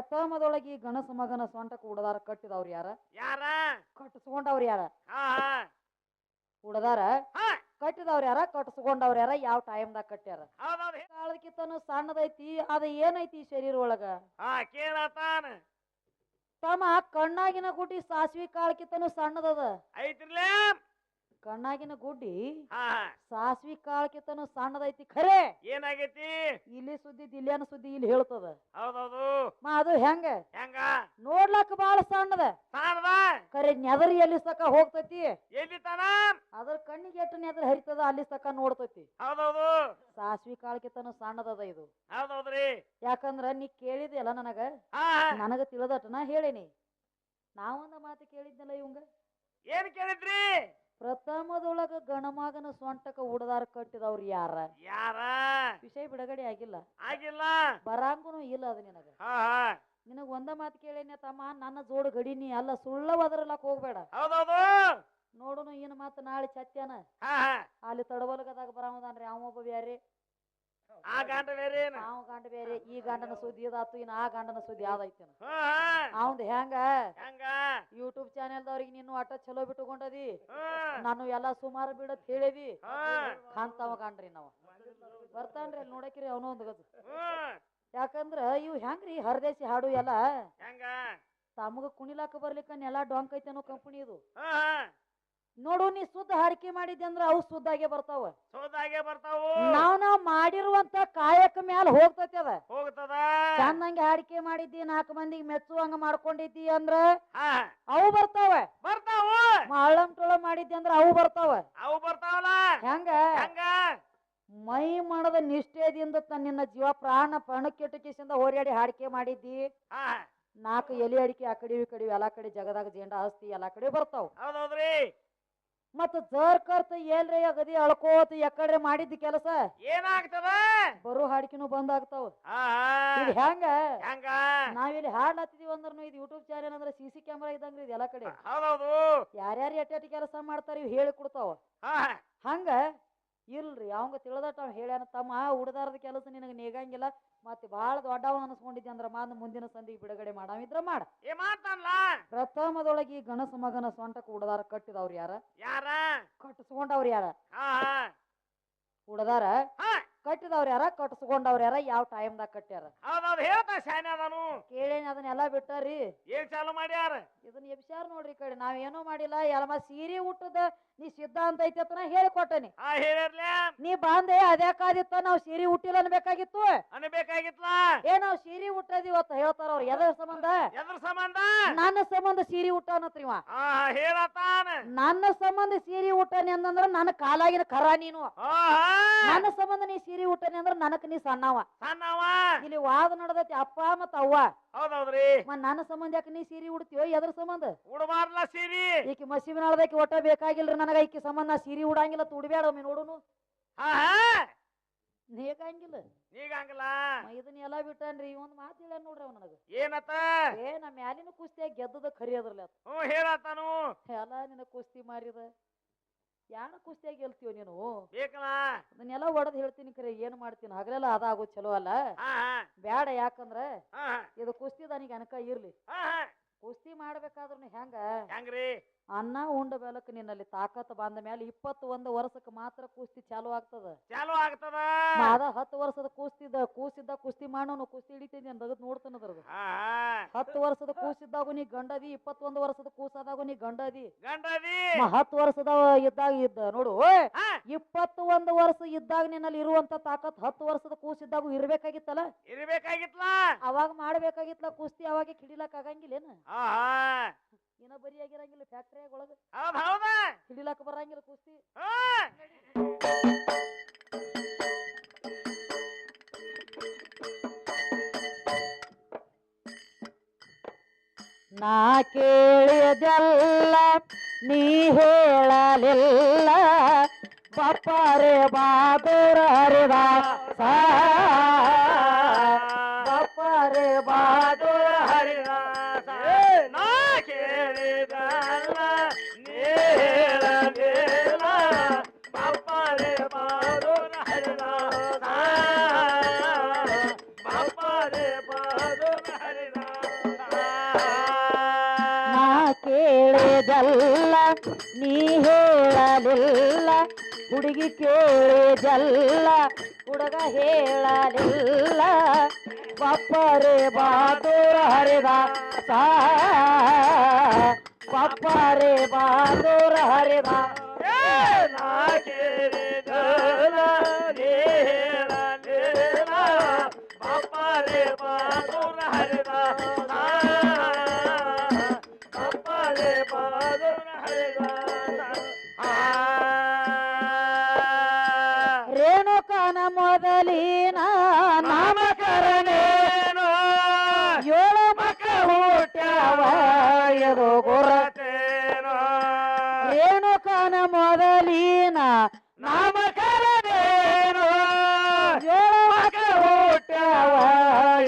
ಪ್ರಥಮದೊಳಗೆ ಗಣಸ ಮಗನ ಸೊಂಟ ಕೂಡದಾರ ಕಟ್ಟಿದವ್ರ ಯಾರ? ಯಾರ? ಕಟ್ಟಿಸ್ಕೊಂಡವ್ರು ಯಾರ? ಹಾ ಕೂಡದಾರ ಕಟ್ಟಿದವ್ರ ಯಾರ? ಕಟ್ಟಿಸ್ಕೊಂಡವ್ರು ಯಾರ? ಯಾವ ಟೈಮ್ದಾಗ ಕಟ್ಟ್ಯಾರ? ಹೌದೌದು. ಸಣ್ಣದೈತಿ ಅದ ಏನೈತಿ ಶರೀರ ಒಳಗ ಹಾ ಕೇಳತಾನ. ತಮ್ಮ ಕಣ್ಣಾಗಿನ ಗುಡ್ಡಿ ಸಾಸ್ವಿ ಕಾಳಕ್ಕಿಂತನು ಸಣ್ಣದದ. ಐತ್ರಿಲೇ ಕಣ್ಣಾಗಿನ ಗುಡ್ಡಿ ಹಾ. ಹಾ ಸಾಸ್ವಿ ಕಾಳಕಿತನು ಸಣ್ಣದೈತಿ ಖರೆ. ಏನಾಗೈತಿ? ಇಲ್ಲಿ ಸುದ್ದಿ ದಿಲ್ಯಾನ ಸುದ್ದಿ ಇಲ್ಲಿ ಹೇಳ್ತದ. ಹೌದೌದು. ಮಾ ಅದು ಹೆಂಗ? ಹೆಂಗ? ನೋಡ್ಲಕ್ಕ ಬಾಳ ಸಣ್ಣದ. ಸಾಣದ ಖರೆ ನೆದರಿ ಎಲ್ಲಿ ಸಕ ಹೋಗ್ತೈತಿ? ಎಲ್ಲಿ ತನ? ಅದ್ರ ಕಣ್ಣಿಗೆ ಎಟ್ಟು ನೆದರ್ ಹರಿತದ ಅಲ್ಲಿ ಸಕ ನೋಡ್ತೈತಿ. ಹೌದೌದು. ಸಾಸ್ವಿ ಕಾಳಕ್ಕಿಂತನು ಸಣ್ಣದದ ಇದು. ಹೌದೌದ್ರಿ. ಯಾಕಂದ್ರ ನೀ ಕೇಳಿದ್ಯಲ್ಲ ನನಗ? ಹಾ. ನನಗ ತಿಳಿದಟ ನಾ ಹೇಳಿನಿ. ನಾವೊಂದ ಮಾತು ಕೇಳಿದ್ನಲ್ಲ ಇವಂಗ? ಏನ್ ಕೇಳಿದ್ರಿ? ಪ್ರಥಮದೊಳಗ ಗಣಮಗನ ಸೊಂಟಕ ಉಡದಾರ ಕಟ್ಟಿದವ್ರು ಯಾರ? ಯಾರ? ವಿಷಯ ಬಿಡುಗಡೆ ಆಗಿಲ್ಲ. ಆಗಿಲ್ಲ. ಬರಂಗುನು ಇಲ್ಲ ಅದು ನಿನಗ. ನಿನಗ ಒಂದ ಮಾತು ಕೇಳೇನೆ ತಮ್ಮ ನನ್ನ ಜೋಡ ಗಡಿನಿ ಅಲ್ಲ ಸುಳ್ಳ ಒದರಲಕ್ ಹೋಗ್ಬೇಡ. ನೋಡುನು ಏನು ಮಾತು ನಾಳೆ ಚತ್ಯಾನ ಅಲ್ಲಿ ತಡವಲ್ಗದಾಗ ಬರಾಮದಾನ್ರಿ ಅವೊಬ್ಬ ಬ್ಯಾರೆ. ಆ ಗಂಡ ಬೇರೆ ಅವ ಗಂಡ ಬೇರೆ ಈ ಗಂಡನ ಸುದ್ದಿ ಇದಾತು ಇನ್ನು ಆ ಗಂಡನ ಸುದ್ದಿ ಯಾವ್ದೈತಿ ಅವಂದ್ ಹೆಂಗ? ಹೆಂಗ? ಯೂಟ್ಯೂಬ್ ಚಾನೆಲ್ದವ್ರಿಗೆ ನೀನು ಆಟ ಚಲೋ ಬಿಟ್ಟುಕೊಂಡದಿ? ನಾನು ಎಲ್ಲಾ ಸುಮಾರು ಬಿಡತ್ ಹೇಳಿದಿ? ಕಾಂತಾವ ಕಾಣ್ರಿ ನಾವು. ಬರ್ತಾನ್ರಿ ಅಲ್ಲಿ ನೋಡಕ್ರಿ ಅವನು ಒಂದು ಗದು ಯಾಕಂದ್ರ ಇವ್ ಹೆಂಗ್ರಿ ಹರದೇಶಿ ಹಾಡು ಎಲ್ಲ? ತಮಗ ಕುಣಿಲಾಕ ಬರ್ಲಿಕ್ಕ ನೆಲ ಡೊಂಕ್ ಐತೆ ಅನ್ನೋ ಕಂಪನಿ ಇದು. ನೋಡು ನೀ ಸುದ್ದ ಹರಕೆ ಮಾಡಿದ್ದೆ ಅಂದ್ರ ಅವು ಸುದ್ದಾಗೆ ಬರ್ತಾವ. ಸೋದಾಗೆ ಬರ್ತಾವು. ನಾವ್ ನಾವ್ ಮಾಡಿರುವಂತ ಕಾಯಕ ಮ್ಯಾಲ ಹೋಗ್ತತಿ ಅದ. ಹೋಗ್ತದ. ಚಂದಂಗೆ ಹಾಡಿಕೆ ಮಾಡಿದ್ದಿ ನಾಲ್ಕು ಮಂದಿಗೆ ಮೆಚ್ಚುವಂಗ ಮಾಡ್ಕೊಂಡಿದ್ದಿ ಅಂದ್ರ ಹಾ. ಅವು ಬರ್ತಾವ. ಬರ್ತಾವ. ಮಳ್ಳಂ ಟೊಳ ಮಾಡಿದ್ದಿ ಅಂದ್ರ ಅವು ಬರ್ತಾವ. ಅವು ಬರ್ತಾವಲ್ಲ. ಹೆಂಗ? ಹೆಂಗ? ಮೈ ಮಾಡದ ನಿಷ್ಠೆದಿಂದ ತನ್ನ ಜೀವ ಪ್ರಾಣ ಪಣಕ್ಕೆಟಕಿಸಿಂದ ಹೋರಾಡಿ ಹಾಡಿಕೆ ಮಾಡಿದ್ದಿ. ಹಾ. ನಾಲ್ಕು ಎಲೆ ಅಡಿಕೆ ಆ ಕಡೆ ಈ ಕಡೆ ಎಲ್ಲಾ ಕಡೆ ಜಗದಾಗ ಜೇಂಡ ಹಸ್ತಿ ಎಲ್ಲಾ ಕಡೆ ಬರ್ತಾವ. ಹೌದೌದ್ರಿ. ಮತ್ತ ಜರ್ ಕರ್ತ ಏನ್ರಿ ಅಗದಿ ಅಳ್ಕೋತ ಎಕಡ್ರೆ ಮಾಡಿದ್ದ ಕೆಲಸ? ಏನಾಗ್ತದ? ಬರೋ ಹಾಡಿಕೆನು ಬಂದ್ ಆಗ್ತಾವ. ಇದು ಹೆಂಗ? ಹೆಂಗ? ನಾವಿಲ್ಲಿ ಹಾಡ್ಲತ್ತಿದೀವಿ ಅಂದ್ರೂ ಇದು ಯೂಟ್ಯೂಬ್ ಚಾನೆಲ್ ಅಂದ್ರೆ ಸಿ ಸಿ ಕ್ಯಾಮ್ರಾ ಇದಂಗ್ರಿ ಇದು ಎಲ್ಲಾ ಕಡೆ. ಹೌದೌದು. ಯಾರ್ಯಾರು ಎಟ್ಟೆಟ್ ಕೆಲಸ ಮಾಡ್ತಾರ ಇವ್ ಹೇಳಿ ಕೊಡ್ತಾವ. ಹಂಗ ಇಲ್ರಿ ಅವಂಗ ತಿಳಿದಟ್ಟ ಅವ್ರು ಹೇಳ್ಯಾನ ತಮ್ಮ ಉಡದಾರದ ಕೆಲಸ ನಿನಗೆ ನೇಗಂಗಿಲ್ಲ ಮತ್ತೆ ಬಹಳ ದೊಡ್ಡವ ಅನ್ಸ್ಕೊಂಡಿದ್ದೆ ಅಂದ್ರ ಮಾದ ಮುಂದಿನ ಸಂದಿಗೆ ಬಿಡುಗಡೆ ಮಾಡಾವಿದ್ರ ಮಾಡ. ಪ್ರಥಮದೊಳಗೆ ಗಣಸ ಮಗನ ಸೊಂಟಕ ಉಡದಾರ ಕಟ್ಟಿದವ್ರು ಯಾರ? ಯಾರ? ಕಟ್ಟಿಸ್ಕೊಂಡವ್ರು ಯಾರ? ಉಡದಾರ ಕಟ್ಟಿದವ್ರು ಯಾರ ಕಟ್ಸ್ಕೊಂಡವ್ರ ಯಾರ ಯಾವ ಟೈಮ್ದಾಗ ಕಟ್ಟ್ಯಾರ? ಹೌದೌದು ಹೇಳ್ತಾ ಶಾನೆ ಅದಾನು. ಕೇಳೇನಿ ಅದನ್ನೆಲ್ಲ ಬಿಟ್ಟಾರಿ. ಏನ್ ಚಾಲು ಮಾಡ್ಯಾರ? ಇದನ್ನ ಎಬ್ಸ್ಯಾರ ನೋಡ್ರಿ ಈ ಕಡೆ ನಾವೇನೂ ಮಾಡಿಲ್ಲ ಎಲ್ಲ ಸೀರೆ ಉಟ್ಟದ ನೀ ಸಿದ್ಧ ಅಂತ ಐತಿ ಅಂತ ಹೇಳಿಕೊಟ್ಟನಿ. ಹೇಳಿರ್ಲೆ ನೀ ಬಂದೆ ಅದ್ಯಾಕಾದಿತ್ತ ನಾವ್ ಸೀರೆ ಉಟ್ಟಿಲ್ಲ ಅನ್ಬೇಕಾಗಿತ್ತು. ಅನ್ಬೇಕಾಗಿತ್ಲ? ಏ ನಾವ್ ಸೀರೆ ಉಟ್ಟದಿ ಇವತ್ತ ಹೇಳ್ತಾರ ಅವ್ರ ಎದ್ರ ಸಂಬಂಧ? ಎದ್ರ ಸಂಬಂಧ? ನನ್ನ ಸಂಬಂಧ ಸೀರೆ ಉಟ್ಟಾನತ್ರಿ ಇವ. ಹೇಳತಾನ ನನ್ನ ಸಂಬಂಧ ಸೀರೆ ಹುಟ್ಟನಿ ಅಂತಂದ್ರ ನನ್ನ ಕಾಲಾಗಿನ ಕರ ನೀನು. ನನ್ನ ಸಂಬಂಧ ನೀ ಸೀರೆ ಉಟ್ಟನೆ ಅಂದ್ರ ನನಕ್ ನೀ ಸಣ್ಣವ. ಸಣ್ಣವ? ಇಲ್ಲಿ ವಾದ ನಡ್ದೈತಿ ಅಪ್ಪ ಮತ್ತ ಅವ್ವ. ಹೌದೌದ್ರಿ. ಮತ್ ನನ್ನ ಸಂಬಂಧ ಯಾಕೆ ನೀ ಸೀರೆ ಉಡ್ತೀವೋ ಎದ್ರ ಸಂಬಂಧ? ಉಡಬಾರ್ಲ ಸೀರಿ. ಈಕಿ ಮಸೀಬಿನ ಅಳ್ದಕ್ಕೆ ಒಟ್ಟ ಬೇಕಾಗಿಲ್ರಿ ನನಗ ಈಕಿ ಸಂಬಂಧ ನಾ ಸೀರೆ ಉಡಂಗಿಲ್ಲ ತುಡ್ಬೇಡ ಒಮ್ಮೆ ನೋಡುನು. ನೇಗಂಗಿಲ್ಲ. ಮ ಇದನ್ನ ಎಲ್ಲ ಬಿಟ್ಟಾನ್ರಿ ಒಂದ್ ಮಾತು ಹೇಳ ನೋಡ್ರಿ ಅವ್ ನನಗ. ಏನತ್ತ? ಏ ನಮ್ಮ ಮ್ಯಾಲಿನ ಕುಸ್ತಿಯಾಗ ಗೆದ್ದದ ಖರಿ ಅದ್ರಲ್ಲ ಹ್ಞೂ ಹೇಳತ್ತಾನು. ಎಲ್ಲ ನಿನ್ನ ಕುಸ್ತಿ ಮಾರಿದ. ಯಾನ ಕುಸ್ತಿಯಾಗ ಗೆಲ್ತೀವ ನೀನು? ಬೇಕಲ್ಲ ಅದನ್ನೆಲ್ಲ ಹೊಡೆದ್ ಹೇಳ್ತೀನಿ ಕರೆ ಏನ್ ಮಾಡ್ತೀನಿ? ಹಗಲೆಲ್ಲ ಅದಾಗೋ ಚಲೋ ಅಲ್ಲ? ಬ್ಯಾಡ ಯಾಕಂದ್ರ ಇದು ಕುಸ್ತಿ ದನಿಗೆ ಅನಕ ಇರ್ಲಿ. ಕುಸ್ತಿ ಮಾಡ್ಬೇಕಾದ್ರೂ ಹೆಂಗ? ಹೆಂಗ್ರಿ? ಅನ್ನ ಉಂಡ ಬೆಲಕ್ ನಿನ್ನಲ್ಲಿ ತಾಕತ್ ಬಂದ ಮೇಲೆ ಇಪ್ಪತ್ತು ಒಂದು ವರ್ಷಕ್ಕೆ ಮಾತ್ರ ಕುಸ್ತಿ ಚಾಲು ಆಗ್ತದ. ಚಾಲು ಆಗ್ತದ. ಅದ ಹತ್ತು ವರ್ಷದ ಕುಸ್ತಿದ ಕೂಸಿದ್ದ ಕುಸ್ತಿ ಮಾಡೋನು ಕುಸ್ತಿ ಹಿಡಿತೀನಿ ಅಂದ್ರೆ ನೋಡ್ತಾನ ಅದ್ರದ್ದು ಹತ್ತು ವರ್ಷದ ಕೂಸಿದ್ದಾಗೂ ನೀ ಗಂಡದಿ ಇಪ್ಪತ್ತೊಂದು ವರ್ಷದ ಕೂಸಾದಾಗ ನೀ ಗಂಡದಿ. ಗಂಡದಿ. ಹತ್ತು ವರ್ಷದ ಇದ್ದಾಗ ಇದ್ದ ನೋಡು ಇಪ್ಪತ್ತು ಒಂದು ವರ್ಷ ಇದ್ದಾಗ ನಿನ್ನಲ್ಲಿ ಇರುವಂತ ತಾಕತ್ ಹತ್ತು ವರ್ಷದ ಕೂಸಿದ್ದಾಗೂ ಇರ್ಬೇಕಾಗಿತ್ತಲ್ಲ? ಇರ್ಬೇಕಾಗಿತ್ತಲ್ಲ ಅವಾಗ ಮಾಡ್ಬೇಕಾಗಿತ್ತಲ್ಲ ಕುಸ್ತಿ ಅವಾಗ ಕಿಡಿಲಕ್ ಆಗಂಗಿಲ್ಲೇನ ಇನ್ನ ಬರಿ ಆಗಿರಂಗಿಲ್ಲ ಫ್ಯಾಕ್ಟ್ರಿಯಾಗ ಒಳಗ. ಹೌದ್ ಹೌದ. ಹಿಡಿಲಕ್ ಬರಂಗಿಲ್ಲ ಕುಸ್ತಿ. ನಾ ಕೇಳಿದೆಲ್ಲ ನೀ ಹೇಳಲಿಲ್ಲ. ಬಪ್ಪರೆ ಬಾದುರ ಹರಿದಾಸ ಹುಡುಗಿ ಕೇಳಿದಲ್ಲ, ಹುಡುಗ ಹೇಳಲಿಲ್ಲ. ಪಪ್ಪರೆ ಬಾದೂರ ಹರಿದಾಸ ಪಪ್ಪರೆ ಬಾದೂರ ಹರಿದಾಸ ನಾ ಕೇಳಿದಲ್ಲ ನೀ ಹೇಳಲಿಲ್ಲ ಪಪ್ಪರೆ ಬಾದೂರ ಹರಿದಾಸ ರೇಣುಕನ ಮೊದಲಿನ ನಾಮಕರಣೇನು ಏಳು ಮಕ್ಕಳು ಹುಟ್ಟ್ಯಾವ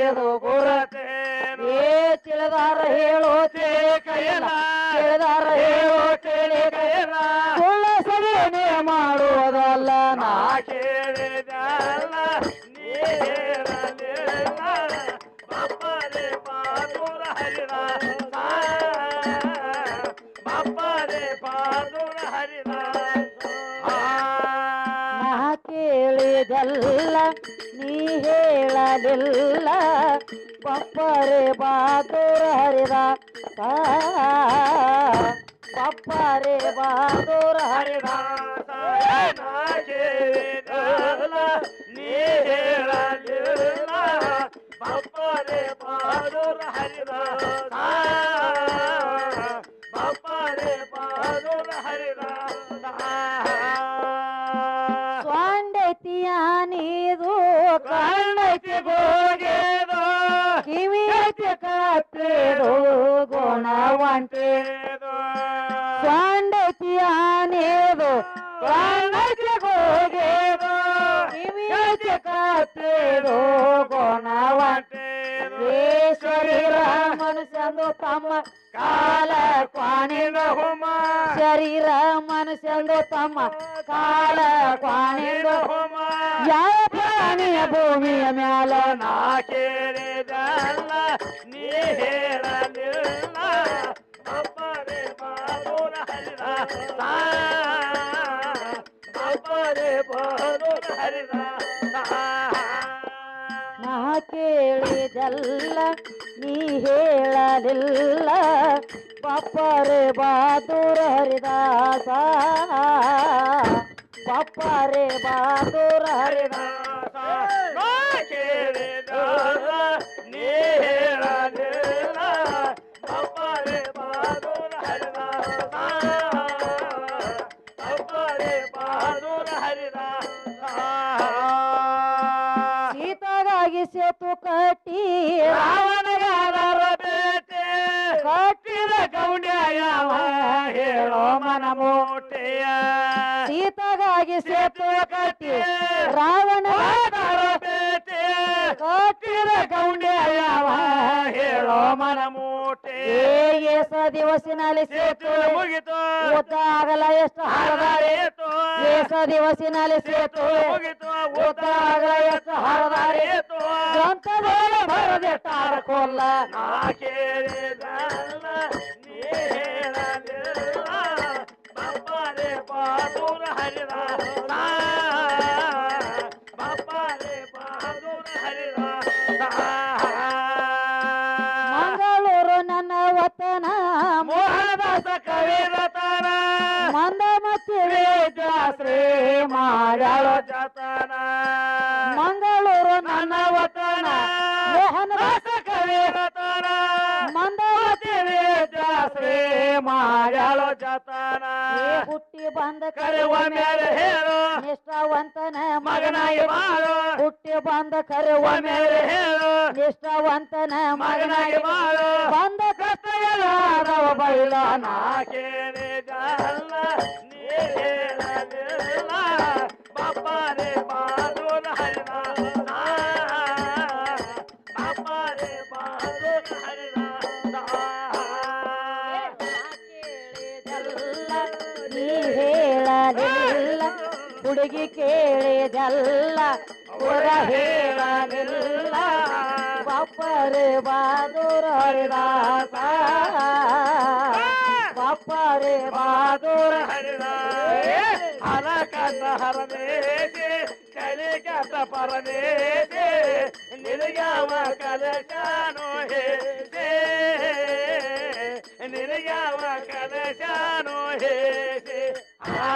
ಎದು ಗುರ ಏ ತಿಳಿದಾರ ಹೇಳೋ ತಿಳಿ ಕೈಯಲ್ಲ? ತಿಳಿದಾರ ಹೇಳೋ ತಿಳಿ ಕೈಯಲ್ಲ? ಸುಳ್ಳ ಸಗಣೆ ಮಾಡುವುದಲ್ಲ. ನಾ ಕೇಳಿದಲ್ಲ ಕೇಳಿದಲ್ಲ ನೀ ಹೇಳಲಿಲ್ಲ ಬಪ್ಪರೆ ಬಾದೂರ ಹರಿದ ಬಪ್ಪರೆ ಬಾದೂರ ಹರಿದ ಹರಿದಾಸ ನಾ ಕೇಳಿದಲ್ಲ ನೀ ಹೇಳಲಿಲ್ಲ ಬಪ್ಪರೆ ಪಾದೂರ ಹರಿದಾಸ ಬಪ್ಪರೆ ಪಾದೂರ ಹರಿದಾಸ ಸ್ವಾಂಡೈತಿಯ ಕಣ್ಣಕ್ಕೆ ಕಣ್ಣೈತಿ ಕಿವಿಯಕ್ಕೆ ಕತ್ತೆದು ಐತಿ ಕತ್ತೇದು ಗುಣವಂತೆ ಸ್ವಾಂಡೈತಿಯ ನೀದು ಕಣ್ಣೈತಿ ಗೋಗೆದು ಕಿವಿ ಐತಿ ಕತ್ತೇದು ಗುಣವಂತೆ ಏ ಶರೀರ ಮನುಷ್ಯಂದು ತಮ್ಮ ಕಾಲ ಕ್ವಾಣಿನ ಹೋಮ ಶರೀರ ಮನುಷ್ಯಂದು ತಮ್ಮ ಕೇಳಿದಲ್ಲ ನೀ ಹೇಳಲಿಲ್ಲ ಬಪ್ಪರೆ ಬಾದೂರ ಹರಿದಾಸ ಬಪ್ಪರೆ ಬಾದೂರ ಹರಿದಾಸ ನಾ ಕೇಳಿದಲ್ಲ ನೀ ಹೇಳಲಿಲ್ಲ ಪಪ್ಪರೆ ಬಹಾದೂರ ಹರಿದಾಸ ಪಪ್ಪರೆ ಬಹಾದೂರ ಹರಿದಾಸ ನಾ ಸೀತಾಗಾಗಿ ಸೇತು ಕಟ್ಟಿ ರಾವಣಗಾರರ ಬೇಟೆ ಕಟ್ಟಿದ ಗೌಡ್ಯ ಯಾವ ಹೇಳೋ ಮನ ಮೋಟೆಯ ಸೀತಾಗಾಗಿ ಸೇತು ಕಟ್ಟಿ ಹೇಳೋ ಮನ ಮೋಟೆ ಏಸ ದಿವಸಿನಲ್ಲಿ ಸೇತು ಸೇತು ಮುಗಿತು. ಊಟ ಆಗಲ್ಲ ಎಷ್ಟು ಹಾರದಾರಿ. ಹರದಾರೇತು ಏಸ ದಿವಸಿನಲ್ಲಿ ಸೇತುವೆ. ಸೇತು ಮುಗಿತು. ಊಟ ಆಗಲ್ಲ ಎಷ್ಟು ಹಾರದಾರಿ. ಹರದಾರೇತು ಸ್ವಂತದೇವ ಬರದೆ ತಾರಕೋಲ್ಲ ನಾ ಕೇಳಿದಲ್ಲ ನೀ ಹೇಳಲಿಲ್ಲ ಬಪ್ಪರೆ ಬಹಾದೂರ ಹರಿದಾಸ ಮಂದ ಜಾತ್ರೆ ಮಾರಾಳ ಜತನ ಮಂಗಳೂರು ನನ್ನ ವತನ. ಮೋಹನ ಕವಿತನ ಕವಿರತನ ಜಾತ್ರೆ ಮಾರಾಳ ಮಾಡ್ಯಾಳೋ ಜತನ ಹುಟ್ಟಿ ಬಂದ ಕರೆವ ಮೇಲೆ ಹೇಳು. ನಿಷ್ಠಾವಂತನ ಮಗನಾಗಿ ಬಾಳು ಹುಟ್ಟಿ ಬಂದ ಕರೆವ ಮೇಲೆ ಹೇಳು. ನಿಷ್ಠಾವಂತನ ಮಗನಾಗಿ ಬಾಳು ಬಂದ ಕಷ್ಟ ಎಲ್ಲ ಬೈಲ ನಾ ಹುಡುಗಿ ಕೇಳಿದಲ್ಲ ಹೊರ ಹೇಳಲಿಲ್ಲ. ಬಾಪರೆ ಬಾದೂರ ಹರಿದಾಸ. ಬಾಪ ರೇ ಬಹಾದೂರ ಹರಕತ ಹರದೇಶಿ ಕಲಿಕತ ಪರದೇಶಿ ನಿನಗ್ಯಾವ ಕಲಶಾನು ಹೇಸೆ ನಿನಗ್ಯಾವ ಕಲಶಾನು ಹೇಸೆ ಆ